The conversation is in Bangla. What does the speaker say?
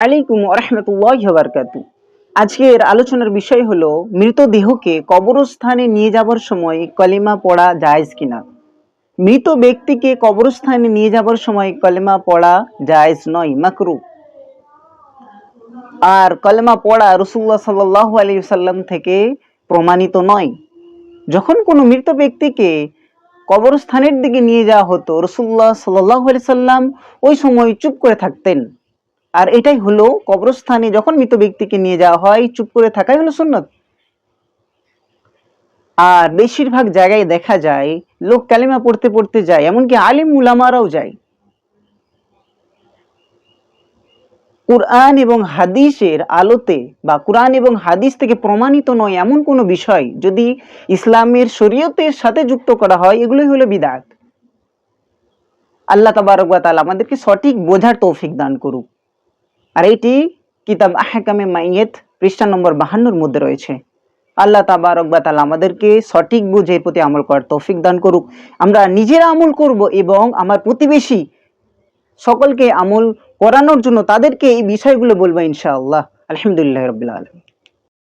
আলাইকুম রহমতুল্লাহ বারকাতু আজকের আলোচনার বিষয় হলো, মৃতদেহকে কবরস্থানে নিয়ে যাবার সময় কলিমা পড়া জায়েজ কিনা? মৃত ব্যক্তিকে কবরস্থানে নিয়ে যাবার সময় কলেমা পড়া জায়েজ নয়, মাকরু। আর কলেমা পড়া রসুল্লাহ সাল্লাহ আলী সাল্লাম থেকে প্রমাণিত নয়। যখন কোনো মৃত ব্যক্তিকে কবরস্থানের দিকে নিয়ে যাওয়া হতো রসুল্লাহ সাল্লাহ আলি সাল্লাম ওই সময় চুপ করে থাকতেন। আর এটাই হলো কবরস্থানে যখন মৃত ব্যক্তিকে নিয়ে যাওয়া হয়, চুপ করে থাকাই হলো সুন্নত। আর বেশিরভাগ জায়গায় দেখা যায়, লোক কালিমা পড়তে পড়তে যায়, এমনকি আলিম উলামারাও যায়। কোরআন এবং হাদিসের আলোতে বা কোরআন এবং হাদিস থেকে প্রমাণিত নয় এমন কোনো বিষয় যদি ইসলামের শরীয়তের সাথে যুক্ত করা হয়, এগুলোই হলো বিদাত। আল্লাহ তাবারক ওয়া আমাদেরকে সঠিক বোঝার তৌফিক দান করুক। আর এইটি কিতাব আহকামে মাইয়েত, পৃষ্ঠা নম্বর বাহান্নর মধ্যে রয়েছে। আল্লাহ তাবারক বা তাআলা আমাদেরকে সঠিক বুঝে প্রতি আমল করার তৌফিক দান করুক। আমরা নিজেরা আমল করব এবং আমার প্রতিবেশী সকলকে আমল করানোর জন্য তাদেরকে এই বিষয়গুলো বলব ইনশাআল্লাহ। আলহামদুলিল্লাহ রবিল্লা আলম